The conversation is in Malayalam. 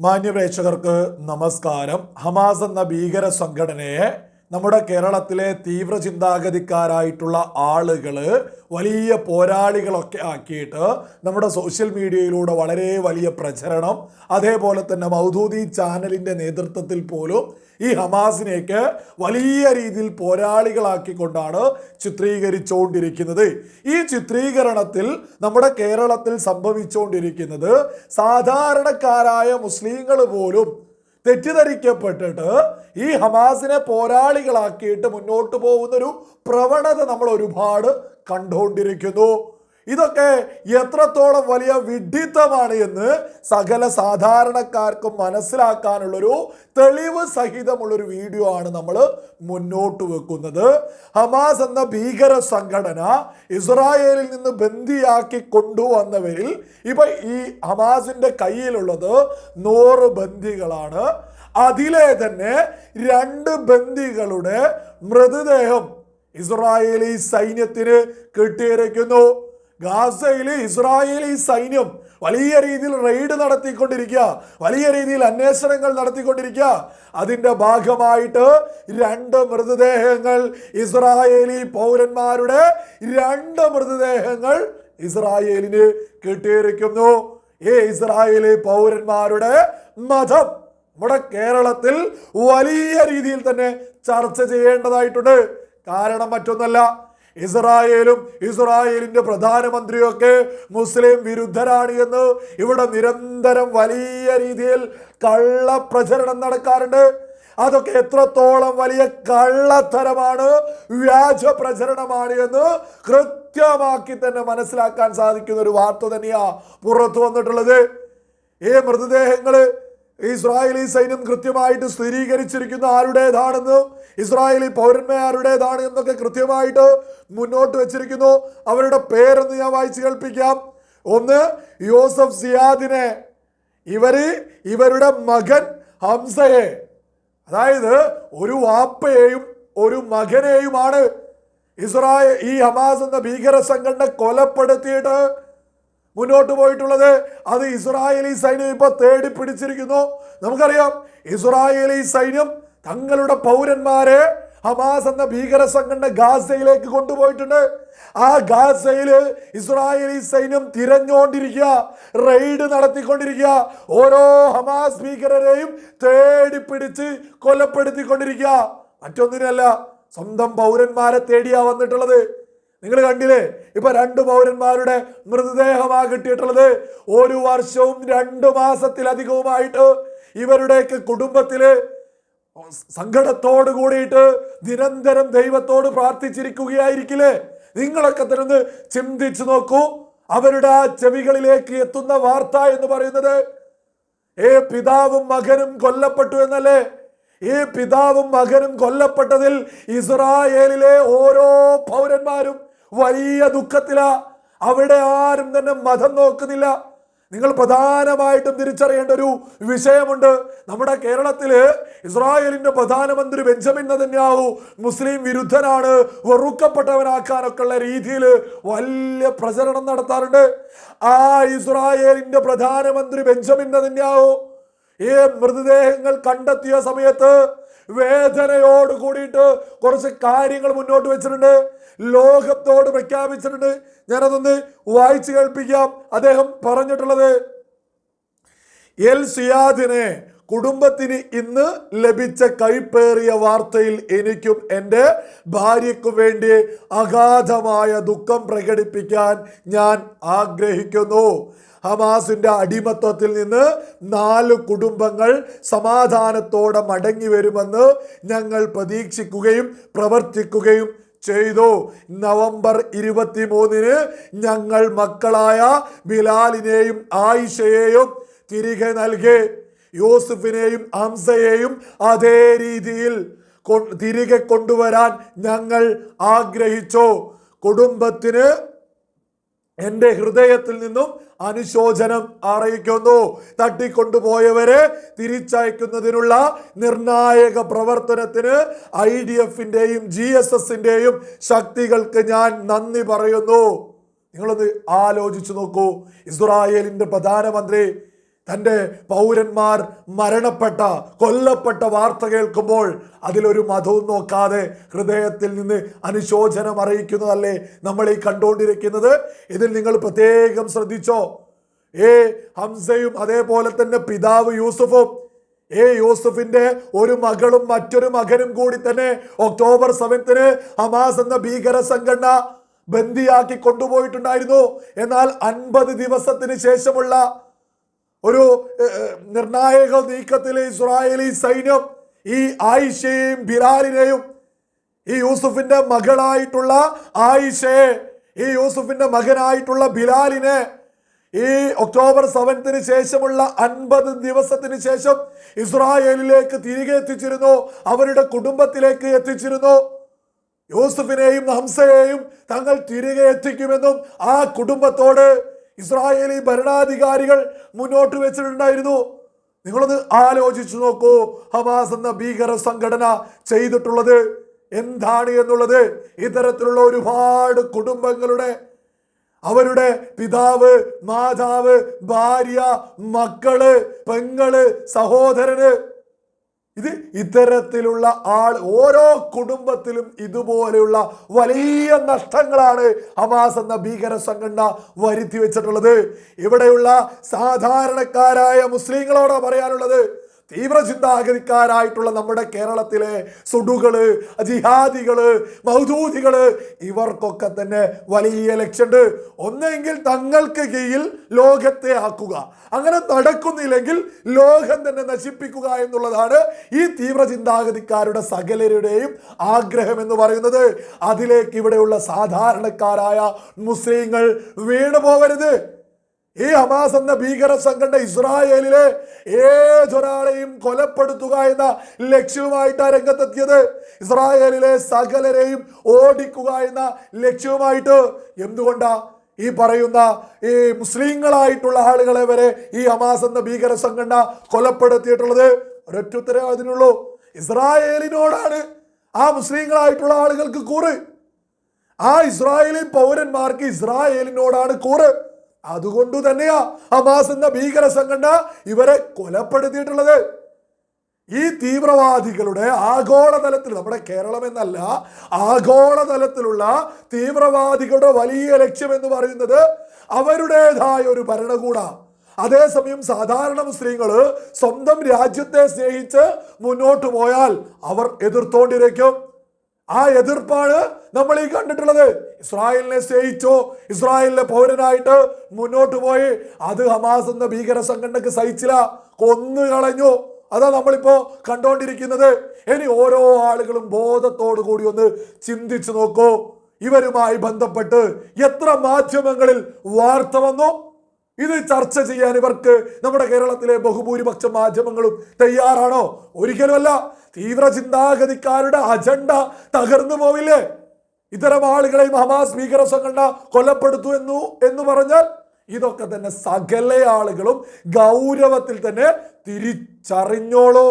മാന്യപ്രേക്ഷകർക്ക് നമസ്കാരം. ഹമാസ് എന്ന ഭീകര സംഘടനയെ നമ്മുടെ കേരളത്തിലെ തീവ്ര ചിന്താഗതിക്കാരായിട്ടുള്ള ആളുകൾ വലിയ പോരാളികളൊക്കെ ആക്കിയിട്ട് നമ്മുടെ സോഷ്യൽ മീഡിയയിലൂടെ വളരെ വലിയ പ്രചരണം അതേപോലെ തന്നെ മൗദൂദി ചാനലിന്റെ നേതൃത്വത്തിൽ പോലും ഈ ഹമാസിനെയൊക്കെ വലിയ രീതിയിൽ പോരാളികളാക്കിക്കൊണ്ടാണ് ചിത്രീകരിച്ചുകൊണ്ടിരിക്കുന്നത് ഈ ചിത്രീകരണത്തിൽ നമ്മുടെ കേരളത്തിൽ സംഭവിച്ചുകൊണ്ടിരിക്കുന്നത് സാധാരണക്കാരായ മുസ്ലിങ്ങൾ പോലും തെറ്റിദ്ധരിക്കപ്പെട്ടിട്ട് ഈ ഹമാസിനെ പോരാളികളാക്കിയിട്ട് മുന്നോട്ട് പോകുന്നൊരു പ്രവണത നമ്മൾ ഒരുപാട് കണ്ടുകൊണ്ടിരിക്കുന്നു. ഇതൊക്കെ എത്രത്തോളം വലിയ വിഡ്ഢിത്തമാണ് എന്ന് സകല സാധാരണക്കാർക്കും മനസ്സിലാക്കാനുള്ളൊരു തെളിവ് സഹിതമുള്ളൊരു വീഡിയോ ആണ് നമ്മൾ മുന്നോട്ട് വെക്കുന്നത്. ഹമാസ് എന്ന ഭീകര സംഘടന ഇസ്രായേലിൽ നിന്ന് ബന്ദിയാക്കി കൊണ്ടുവന്നവരിൽ ഇപ്പൊ ഈ ഹമാസിന്റെ കയ്യിലുള്ളത് നൂറ് ബന്ദികളാണ്. അതിലെ തന്നെ രണ്ട് ബന്ദികളുടെ മൃതദേഹം ഇസ്രായേലി സൈന്യത്തിന് കിട്ടിയിരിക്കുന്നു ഗാസയിൽ ഇസ്രായേലി സൈന്യം വലിയ രീതിയിൽ റെയ്ഡ് നടത്തിക്കൊണ്ടിരിക്കുക. വലിയ രീതിയിൽ അന്വേഷണങ്ങൾ നടത്തിക്കൊണ്ടിരിക്കുക. അതിന്റെ ഭാഗമായിട്ട് രണ്ട് മൃതദേഹങ്ങൾ ഇസ്രായേലി പൗരന്മാരുടെ രണ്ട് മൃതദേഹങ്ങൾ ഇസ്രായേലിന് കിട്ടിയിരിക്കുന്നു. ഈ ഇസ്രായേലി പൗരന്മാരുടെ മതം നമ്മുടെ കേരളത്തിൽ വലിയ രീതിയിൽ തന്നെ ചർച്ച ചെയ്യേണ്ടതായിട്ടുണ്ട്. കാരണം മറ്റൊന്നല്ല ഇസ്രായേലും ഇസ്രായേലിന്റെ പ്രധാനമന്ത്രിയൊക്കെ മുസ്ലിം വിരുദ്ധരാണ് എന്ന് ഇവിടെ നിരന്തരം വലിയ രീതിയിൽ കള്ളപ്രചരണം നടക്കാറുണ്ട്. അതൊക്കെ എത്രത്തോളം വലിയ കള്ളത്തരമാണ് വ്യാജ പ്രചരണമാണ് എന്ന് കൃത്യമാക്കി തന്നെ മനസ്സിലാക്കാൻ സാധിക്കുന്ന ഒരു വാർത്ത തന്നെയാണ് പുറത്തു വന്നിട്ടുള്ളത്. ഈ മൃതദേഹങ്ങൾ? ഇസ്രായേലി സൈന്യം കൃത്യമായിട്ട് സ്ഥിരീകരിച്ചിരിക്കുന്ന ആരുടേതാണെന്ന് ഇസ്രായേലി പൗരന്മാരുടേതാണ് എന്നൊക്കെ കൃത്യമായിട്ട് മുന്നോട്ട് വെച്ചിരിക്കുന്നു. അവരുടെ പേരെന്ന് ഞാൻ വായിച്ചു കേൾപ്പിക്കാം. ഒന്ന് യോസഫ് സിയാദിനെ. ഇവർ ഇവരുടെ മകൻ ഹംസയെ. അതായത് ഒരു വാപ്പയെയും ഒരു മകനെയുമാണ് ഇസ്രായേൽ ഈ ഹമാസ് എന്ന ഭീകര സംഘടന കൊലപ്പെടുത്തിയിട്ട് മുന്നോട്ട് പോയിട്ടുള്ളത് അത് ഇസ്രായേലി സൈന്യം ഇപ്പൊ തേടി പിടിച്ചിരിക്കുന്നു. നമുക്കറിയാം ഇസ്രായേലി സൈന്യം തങ്ങളുടെ പൗരന്മാരെ ഹമാസ് എന്ന ഭീകര സംഘടന ഗാസയിലേക്ക് കൊണ്ടുപോയിട്ടുണ്ട്. ആ ഗാസയിൽ ഇസ്രായേലി സൈന്യം തിരഞ്ഞുകൊണ്ടിരിക്കുക റെയ്ഡ് നടത്തിക്കൊണ്ടിരിക്കുക ഓരോ ഹമാസ് ഭീകരരെയും തേടി പിടിച്ച് കൊലപ്പെടുത്തിക്കൊണ്ടിരിക്കുക. മറ്റൊന്നിനല്ല സ്വന്തം പൗരന്മാരെ തേടിയാ വന്നിട്ടുള്ളത്. നിങ്ങൾ കണ്ടില്ലേ? ഇപ്പൊ രണ്ട് പൗരന്മാരുടെ മൃതദേഹമാ കിട്ടിയിട്ടുള്ളത്. ഒരു വർഷവും രണ്ടു മാസത്തിലധികവുമായിട്ട് ഇവരുടെയൊക്കെ കുടുംബത്തിൽ സങ്കടത്തോട് കൂടിയിട്ട് നിരന്തരം ദൈവത്തോട് പ്രാർത്ഥിച്ചിരിക്കുകയായിരിക്കില്ലേ? നിങ്ങളൊക്കെ തന്നെ ചിന്തിച്ചു നോക്കൂ. അവരുടെ ആ ചെവികളിലേക്ക് എത്തുന്ന വാർത്ത എന്ന് പറയുന്നത് ഏ പിതാവും മകനും കൊല്ലപ്പെട്ടു എന്നല്ലേ? ഈ പിതാവും മകനും കൊല്ലപ്പെട്ടതിൽ ഇസ്രായേലിലെ ഓരോ പൗരന്മാരും വലിയ ദുഃഖത്തിലാ. അവിടെ ആരും തന്നെ മതം നോക്കുന്നില്ല. നിങ്ങൾ പ്രധാനമായിട്ടും തിരിച്ചറിയേണ്ട ഒരു വിഷയമുണ്ട്. നമ്മുടെ കേരളത്തിൽ ഇസ്രായേലിന്റെ പ്രധാനമന്ത്രി ബെഞ്ചമിൻ നെതന്യാഹു മുസ്ലിം വിരുദ്ധനാണ്. വെറുക്കപ്പെട്ടവനാക്കാനൊക്കെ ഉള്ള രീതിയിൽ വലിയ പ്രചരണം നടത്താറുണ്ട്. ആ ഇസ്രായേലിന്റെ പ്രധാനമന്ത്രി ബെഞ്ചമിൻ നെതന്യാഹു ഈ മൃതദേഹങ്ങൾ കണ്ടെത്തിയ സമയത്ത് വേദനയോട് കൂടിയിട്ട് കുറച്ച് കാര്യങ്ങൾ മുന്നോട്ട് വെച്ചിട്ടുണ്ട്. ലോകത്തോട് പ്രഖ്യാപിച്ചിട്ടുണ്ട്. ഞാനതൊന്ന് വായിച്ചു കേൾപ്പിക്കാം. അദ്ദേഹം പറഞ്ഞിട്ടുള്ളത് എൽ സിയാദിനെ കുടുംബത്തിന് ഇന്ന് ലഭിച്ച കൈപ്പേറിയ വാർത്തയിൽ എനിക്കും എന്റെ ഭാര്യയ്ക്കും വേണ്ടി അഗാധമായ ദുഃഖം പ്രകടിപ്പിക്കാൻ ഞാൻ ആഗ്രഹിക്കുന്നു. ഹമാസിന്റെ അടിമത്വത്തിൽ നിന്ന് നാല് കുടുംബങ്ങൾ സമാധാനത്തോടെ മടങ്ങി വരുമെന്ന് ഞങ്ങൾ പ്രതീക്ഷിക്കുകയും പ്രവർത്തിക്കുകയും ചെയ്തു. നവംബർ ഇരുപത്തി മൂന്നിന് ഞങ്ങൾ മക്കളായ ബിലാലിനെയും ആയിഷയെയും തിരികെ നൽകി. യൂസുഫിനെയും ഹംസയെയും അതേ രീതിയിൽ തിരികെ കൊണ്ടുവരാൻ ഞങ്ങൾ ആഗ്രഹിച്ചു. കുടുംബത്തിന് എന്റെ ഹൃദയത്തിൽ നിന്നും അനുശോചനം അറിയിക്കുന്നു. തട്ടിക്കൊണ്ടുപോയവരെ തിരിച്ചയക്കുന്നതിനുള്ള നിർണായക പ്രവർത്തനത്തിന് ഐ ഡി എഫിന്റെയും ജി എസ് എസിന്റെയും ശക്തികൾക്ക് ഞാൻ നന്ദി പറയുന്നു. നിങ്ങളൊന്ന് ആലോചിച്ചു നോക്കൂ. ഇസ്രായേലിന്റെ പ്രധാനമന്ത്രി തന്റെ പൗരന്മാർ മരണപ്പെട്ട കൊല്ലപ്പെട്ട വാർത്ത കേൾക്കുമ്പോൾ അതിലൊരു മതവും നോക്കാതെ ഹൃദയത്തിൽ നിന്ന് അനുശോചനം അറിയിക്കുന്നതല്ലേ നമ്മൾ ഈ കണ്ടുകൊണ്ടിരിക്കുന്നത്? ഇതിൽ നിങ്ങൾ പ്രത്യേകം ശ്രദ്ധിച്ചോ. ഏ ഹംസയും അതേപോലെ തന്നെ പിതാവ് യൂസുഫും ഏ യൂസഫിന്റെ ഒരു മകളും മറ്റൊരു മകനും കൂടി തന്നെ ഒക്ടോബർ സെവൻത്തിന് ഹമാസ് എന്ന ഭീകര സംഘടന ബന്ദിയാക്കി കൊണ്ടുപോയിട്ടുണ്ടായിരുന്നു. എന്നാൽ അൻപത് ദിവസത്തിന് ശേഷമുള്ള ഒരു നിർണായക നീക്കത്തിൽ ഇസ്രായേലി സൈന്യം ഈ ആയിഷയെയും ബിലാലിനെയും ഈ യൂസുഫിന്റെ മകളായിട്ടുള്ള ആയിഷയെ ഈ യൂസുഫിന്റെ മകനായിട്ടുള്ള ബിലാലിനെ ഈ ഒക്ടോബർ സെവൻത്തിന് ശേഷമുള്ള അൻപത് ദിവസത്തിന് ശേഷം ഇസ്രായേലിലേക്ക് തിരികെ എത്തിച്ചിരുന്നു. അവരുടെ കുടുംബത്തിലേക്ക് എത്തിച്ചിരുന്നു. യൂസുഫിനെയും ഹംസയെയും തങ്ങൾ തിരികെ എത്തിക്കുമെന്നും ആ കുടുംബത്തോട് ഇസ്രായേലി ഭരണാധികാരികൾ മുന്നോട്ട് വെച്ചിട്ടുണ്ടായിരുന്നു. നിങ്ങളൊന്ന് ആലോചിച്ചു നോക്കൂ. ഹമാസ് എന്ന ഭീകര സംഘടന ചെയ്തിട്ടുള്ളത് എന്താണ് എന്നുള്ളത്. ഇത്തരത്തിലുള്ള ഒരുപാട് കുടുംബങ്ങളുടെ അവരുടെ പിതാവ് മാതാവ് ഭാര്യ മക്കൾ പെങ്ങൾ സഹോദരന് ഇത് ഇത്തരത്തിലുള്ള ആൾ ഓരോ കുടുംബത്തിലും ഇതുപോലെയുള്ള വലിയ നഷ്ടങ്ങളാണ് ഹമാസ് എന്ന ഭീകര സംഘടന വരുത്തി വെച്ചിട്ടുള്ളത് ഇവിടെയുള്ള സാധാരണക്കാരായ മുസ്ലിങ്ങളോടാണ് പറയാനുള്ളത്. തീവ്ര ചിന്താഗതിക്കാരായിട്ടുള്ള നമ്മുടെ കേരളത്തിലെ സുഡുകൾ ജിഹാദികൾ മൗദൂദികൾ ഇവർക്കൊക്കെ തന്നെ വലിയ ലക്ഷ്യമുണ്ട് ഒന്നെങ്കിൽ തങ്ങൾക്ക് കീഴിൽ ലോകത്തെ ആക്കുക. അങ്ങനെ നടക്കുന്നില്ലെങ്കിൽ ലോകം തന്നെ നശിപ്പിക്കുക എന്നുള്ളതാണ് ഈ തീവ്ര ചിന്താഗതിക്കാരുടെ സകലരുടെയും ആഗ്രഹം എന്ന് പറയുന്നത്. അതിലേക്ക് ഇവിടെയുള്ള സാധാരണക്കാരായ മുസ്ലിങ്ങൾ വീണു പോകരുത് ഈ ഹമാസ് എന്ന ഭീകര സംഘടന ഇസ്രായേലിലെ ഏതൊരാളെയും കൊലപ്പെടുത്തുക എന്ന ലക്ഷ്യവുമായിട്ടാണ് രംഗത്തെത്തിയത്. ഇസ്രായേലിലെ സകലരെയും ഓടിക്കുക എന്ന ലക്ഷ്യവുമായിട്ട് എന്തുകൊണ്ടാ ഈ പറയുന്ന ഈ മുസ്ലിങ്ങളായിട്ടുള്ള ആളുകളെ വരെ ഈ ഹമാസ് എന്ന ഭീകര സംഘടന കൊലപ്പെടുത്തിയിട്ടുള്ളത്? ഒരൊറ്റ ഉത്തരവ് അതിനുള്ളൂ. ഇസ്രായേലിനോടാണ് ആ മുസ്ലിങ്ങളായിട്ടുള്ള ആളുകൾക്ക് കൂറ്. ആ ഇസ്രായേലി പൗരന്മാർക്ക് ഇസ്രായേലിനോടാണ് കൂറ്. അതുകൊണ്ട് തന്നെയാ ഹമാസ് എന്ന ഭീകര സംഘടന ഇവരെ കൊലപ്പെടുത്തിയിട്ടുള്ളത്. ഈ തീവ്രവാദികളുടെ ആഗോളതലത്തിൽ നമ്മുടെ കേരളം എന്നല്ല ആഗോളതലത്തിലുള്ള തീവ്രവാദികളുടെ വലിയ ലക്ഷ്യം എന്ന് പറയുന്നത് അവരുടേതായ ഒരു ഭരണകൂട. അതേസമയം സാധാരണ മുസ്ലിങ്ങൾ സ്വന്തം രാജ്യത്തെ സ്നേഹിച്ച് മുന്നോട്ട് പോയാൽ അവർ എതിർത്തോണ്ടിരിക്കും. ആ എതിർപ്പാണ് നമ്മൾ ഈ കണ്ടിട്ടുള്ളത്. ഇസ്രായേലിനെ സ്നേഹിച്ചു ഇസ്രായേലിലെ പൗരനായിട്ട് മുന്നോട്ട് പോയി. അത് ഹമാസ് എന്ന ഭീകര സംഘടനക്ക് സഹിച്ചില്ല കൊന്നു കളഞ്ഞു. അതാ നമ്മളിപ്പോ കണ്ടുകൊണ്ടിരിക്കുന്നത് ഇനി ഓരോ ആളുകളും ബോധത്തോടു കൂടി ഒന്ന് ചിന്തിച്ചു നോക്കൂ. ഇവരുമായി ബന്ധപ്പെട്ട് എത്ര മാധ്യമങ്ങളിൽ വാർത്ത വന്നു? ഇത് ചർച്ച ചെയ്യാൻ ഇവർക്ക് നമ്മുടെ കേരളത്തിലെ ബഹുഭൂരിപക്ഷ മാധ്യമങ്ങളും തയ്യാറാണോ? ഒരിക്കലുമല്ല. തീവ്ര ചിന്താഗതിക്കാരുടെ അജണ്ട തകർന്നു പോവില്ലേ? ഇത്തരം ആളുകളെയും ഹമാസ് ഭീകര സംഘടന കൊലപ്പെടുത്തു എന്നു എന്ന് പറഞ്ഞാൽ ഇതൊക്കെ തന്നെ സകല ആളുകളും ഗൗരവത്തിൽ തന്നെ തിരിച്ചറിഞ്ഞോളൂ.